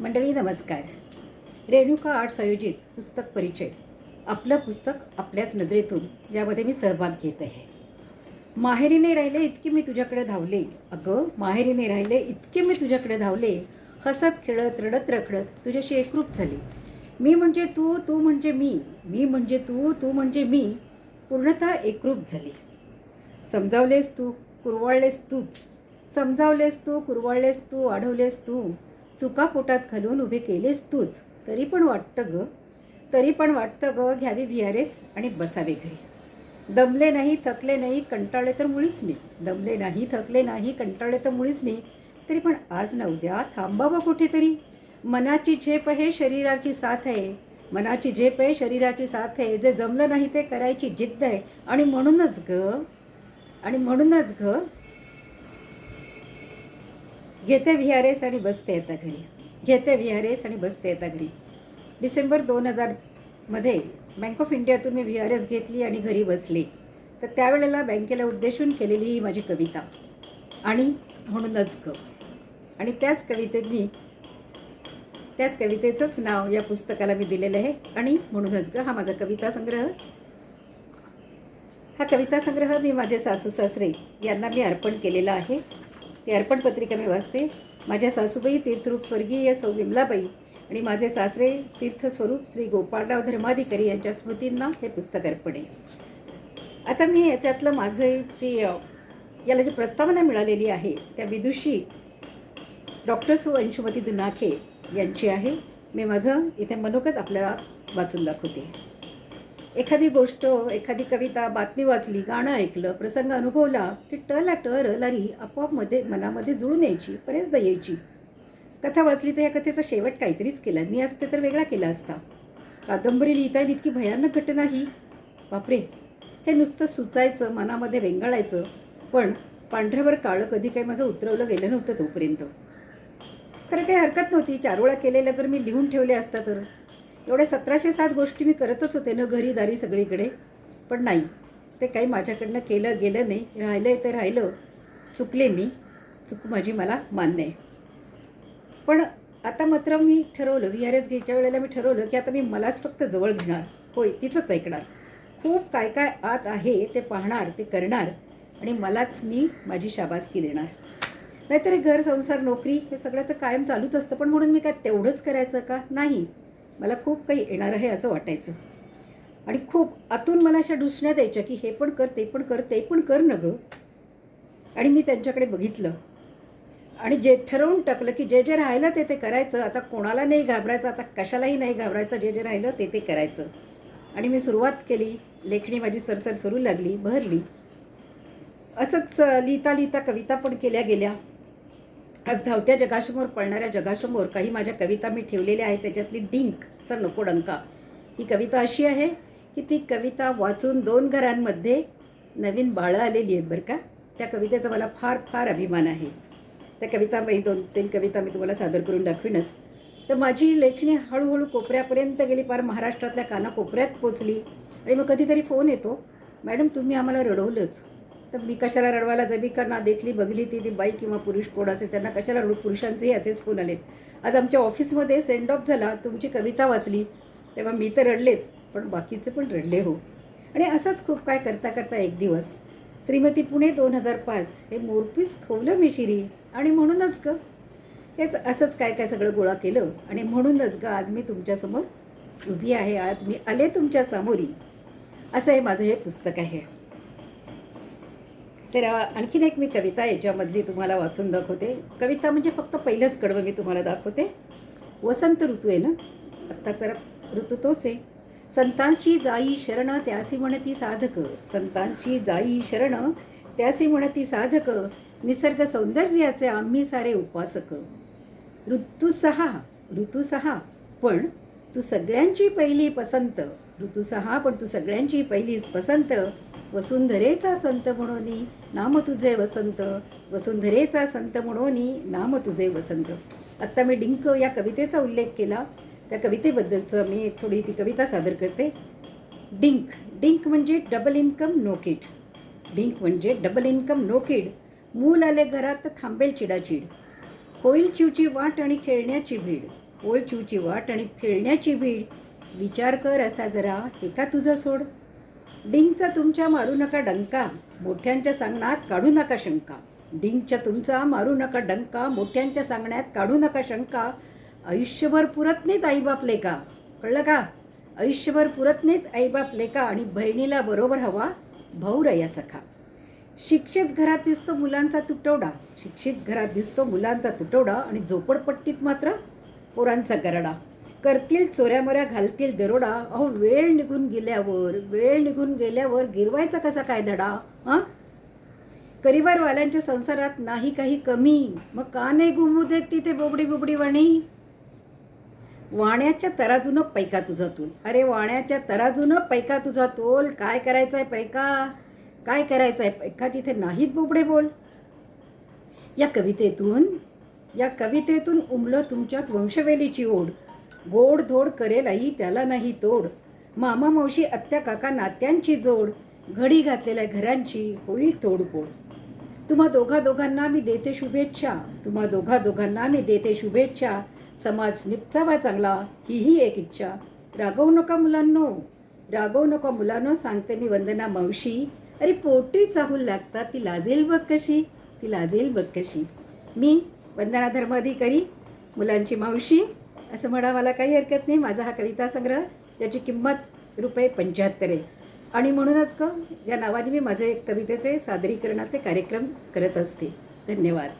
मंडळी नमस्कार. रेणुका आर्ट्स आयोजित पुस्तक परिचय. आपलं पुस्तक आपल्याच नजरेतून यामध्ये मी सहभाग घेत आहे. माहेरीने राहिले इतके मी तुझ्याकडे धावले. अगं माहेरीने राहिले इतके मी तुझ्याकडे धावले. हसत खेळत रडत रखडत तुझ्याशी एकरूप झाले. मी म्हणजे तू तू म्हणजे मी. मी म्हणजे तू तू म्हणजे मी. पूर्णतः एकरूप झाली. समजावलेस तू कुरवाळलेस तूच. समजावलेस तू कुरवाळलेस तू वाढवलेस तू. चुका पोटात घालून उभे केलेस तूच. तरी पण वाटतं ग. तरी पण वाटतं ग घ्यावी व्हिआरएस आणि बसावे घरी. दमले नाही थकले नाही कंटाळले तर मुळीच नाही. दमले नाही थकले नाही कंटाळले तर मुळीच नाही. तरी पण आज ना उद्या थांबावं कुठेतरी? मनाची झेप आहे शरीराची साथ आहे. मनाची झेप आहे शरीराची साथ आहे. जे जमलं नाही ते करायची जिद्द आहे. आणि म्हणूनच ग आणि म्हणूनच ग घेते व्ही आर एस आणि बसते येता घरी. घेते व्ही आर एस आणि बसते येता घरी. डिसेंबर दोन हजारमध्ये बँक ऑफ इंडियातून मी व्ही आर एस घेतली आणि घरी बसले. तर त्यावेळेला बँकेला उद्देशून केलेली ही माझी कविता. आणि म्हणूनच ग आणि त्याच कवितेनी त्याच कवितेचंच नाव या पुस्तकाला मी दिलेलं आहे. आणि म्हणूनच ग हा माझा कविता संग्रह. हा कविता संग्रह मी माझे सासू सासरे यांना मी अर्पण केलेला आहे. ती अर्पण पत्रिका मी वाचते. माझ्या सासूबाई तीर्थरूप स्वर्गीय सौ विमलाबाई आणि माझे सासरे तीर्थस्वरूप श्री गोपाळराव धर्माधिकारी यांच्या स्मृतींना हे पुस्तक अर्पण आहे. आता मी याच्यातलं माझं जी याला जी प्रस्तावना मिळालेली आहे त्या विदुषी डॉक्टर सु अंशुमती दिनाखे यांची आहे. मी माझं इथे मनोगत आपल्याला वाचून दाखवते. एखादी गोष्ट एखादी कविता बातमी वाचली गाणं ऐकलं प्रसंग अनुभवला की टला ट लरी आपोआपमध्ये मनामध्ये जुळून यायची बरेचदा यायची. कथा वाचली तर या कथेचा शेवट काहीतरीच केला. मी असते तर वेगळा केला असता. कादंबरी लिहिता येईल इतकी भयानक घटना ही. बापरे! हे नुसतं सुचायचं मनामध्ये रेंगाळायचं. पण पांढऱ्यावर काळं कधी काही माझं उतरवलं गेलं नव्हतं तोपर्यंत. खरं काही हरकत नव्हती. चार केलेल्या जर मी लिहून ठेवल्या असता तर? एवढ्या सतराशे सात गोष्टी मी करतच होते ना घरी दारी सगळीकडे. पण नाही. ते काही माझ्याकडनं केलं गेलं नाही. राहिलं आहे ते राहिलं. चुकले मी. चूक माझी मला मान्य आहे. पण आता मात्र मी ठरवलं व्ही आर एस घ्यायच्या वेळेला मी ठरवलं की आता मी मलाच फक्त जवळ घेणार. होय तिचंच ऐकणार. खूप काय काय आत आहे ते पाहणार ते करणार. आणि मलाच मी माझी शाबासकी देणार. नाहीतरी घर संसार नोकरी हे सगळं तर कायम चालूच असतं. पण म्हणून मी काय तेवढंच करायचं का? नाही. मला खूप काही येणार आहे असं वाटायचं. आणि खूप आतून मला अशा डुसण्या द्यायच्या की हे पण कर ते पण कर ते पण कर न गं. आणि मी त्यांच्याकडे बघितलं. आणि जे ठरवून टाकलं की जे जे राहिलं ते ते करायचं. आता कोणाला नाही घाबरायचं आता कशालाही नाही घाबरायचं जे जे राहिलं ते ते करायचं. आणि मी सुरुवात केली. लेखणी माझी सरसर सरू लागली बहरली. असंच लिहिता लिहिता कविता पण केल्या गेल्या. आज धावत्या जगासमोर पळणाऱ्या जगासमोर काही माझ्या कविता मी ठेवलेल्या आहेत त्याच्यातली डिंकचा नको डंका. ही कविता अशी आहे की ती कविता वाचून दोन घरांमध्ये नवीन बाळं आलेली आहेत बरं का? त्या कवितेचा मला फार फार अभिमान आहे. त्या कविता मी दोन तीन कविता मी तुम्हाला सादर करून दाखवीनच. तर माझी लेखणी हळूहळू कोपऱ्यापर्यंत गेली फार महाराष्ट्रातल्या कानाकोपऱ्यात पोचली. आणि मग कधीतरी फोन येतो मॅडम तुम्ही आम्हाला रडवलं तर मी कशाला रडवायला जमी करणार देखली बघली ती ती बाई किंवा पुरुष कोण असेल त्यांना कशाला रडू? पुरुषांचेही असेच फोन आलेत. आज आमच्या ऑफिसमध्ये सेंड ऑफ झाला तुमची कविता वाचली. तेव्हा मी तर रडलेच पण बाकीचे पण रडले हो. आणि असंच खूप काय करता करता एक दिवस श्रीमती पुणे दोन हजार पाच हे मोरपीस खवलं मी शिरी. आणि म्हणूनच ग हेच असंच काय काय सगळं गोळा केलं. आणि म्हणूनच ग आज मी तुमच्यासमोर उभी आहे आज मी आले तुमच्या सामोरी. असं हे माझं हे पुस्तक आहे. तर आणखीन एक मी कविता याच्यामधली तुम्हाला वाचून दाखवते. कविता म्हणजे फक्त पहिलंच कडवं मी तुम्हाला दाखवते. वसंत ऋतू आहे ना? आत्ता तर ऋतू तोच आहे. संतांशी जाई शरण त्यासी म्हणती साधक. संतांशी जाई शरण त्यासी म्हणती साधक. निसर्ग सौंदर्याचे आम्ही सारे उपासक. ऋतू सहा ऋतू सहा. पण तू सगळ्यांची पहिली पसंत. ऋतू सहा पण तू सगळ्यांची पहिली वसंत. वसुंधरेचा संत म्हणून नाम तुझे वसंत. वसुंधरेचा संत म्हणून नाम तुझे वसंत. आत्ता मी डिंक या कवितेचा उल्लेख केला. त्या कवितेबद्दलचं मी एक थोडी ती कविता सादर करते. डिंक डिंक म्हणजे डबल इन्कम नो किड. डिंक म्हणजे डबल इन्कम नो किड. मूल आले घरात तर थांबेल चिडाचिड. होईल चिवची वाट आणि खेळण्याची भीड. ओळचूची वाट आणि खेळण्याची भीड. विचार कर असा जरा. हे का तुझं सोड? डिंगचा तुमच्या मारू नका डंका. मोठ्यांच्या सांगण्यात काढू नका शंका. डिंगच्या तुमचा मारू नका डंका. मोठ्यांच्या सांगण्यात काढू नका शंका. आयुष्यभर पुरत नाहीत आईबाप लेका. कळलं का? आयुष्यभर पुरत नाहीत आईबाप लेका आणि बहिणीला बरोबर हवा भाऊ रया सखा. शिक्षित घरात दिसतो मुलांचा तुटवडा. शिक्षित घरात दिसतो मुलांचा तुटवडा आणि झोपडपट्टीत मात्र पोरांचा गरडा. करतील चोऱ्यामोऱ्या घालतील दरोडा. अहो वेळ निघून गेल्यावर वेळ निघून गेल्यावर गिरवायचा कसा काय धडा हां? करिवारवाल्यांच्या संसारात नाही काही कमी. मग का नाही घुमू देत तिथे बोबडी बोबडी वाणी? वाण्याच्या तराजूनं पैका तुझा तोल. अरे वाण्याच्या तराजूनं पैका तुझा तोल. काय करायचं आहे पैका? काय करायचं आहे पैका? जिथे नाहीत बोबडे बोल. या कवितेतून या कवितेतून उमलं तुमच्यात वंशवेलीची ओढ. गोड धोड करेलाही त्याला नाही तोड. मामा मावशी आत्या काका नात्यांची जोड. घडी घातलेल्या घरांची होईल तोडफोड. तुम्हा दोघा दोघांना मी देते शुभेच्छा. तुम्हा दोघा दोघांना मी देते शुभेच्छा. समाज निपचावा चांगला हीही एक इच्छा. रागवू नका मुलांनो. रागवू नका मुलांनो सांगते मी वंदना मावशी. अरे पोटी चाहूल लागतात ती लाजेल बघ कशी? ती लाजेल बघ कशी. मी वंदना धर्माधिकारी मुलांची मावशी. असं म्हणा मला काही हरकत नाही. माझा हा कविता संग्रह त्याची किंमत रुपये पंच्याहत्तर आहे. आणि म्हणूनच क या नावाने मी माझे कवितेचे सादरीकरणाचे कार्यक्रम करत असते. धन्यवाद.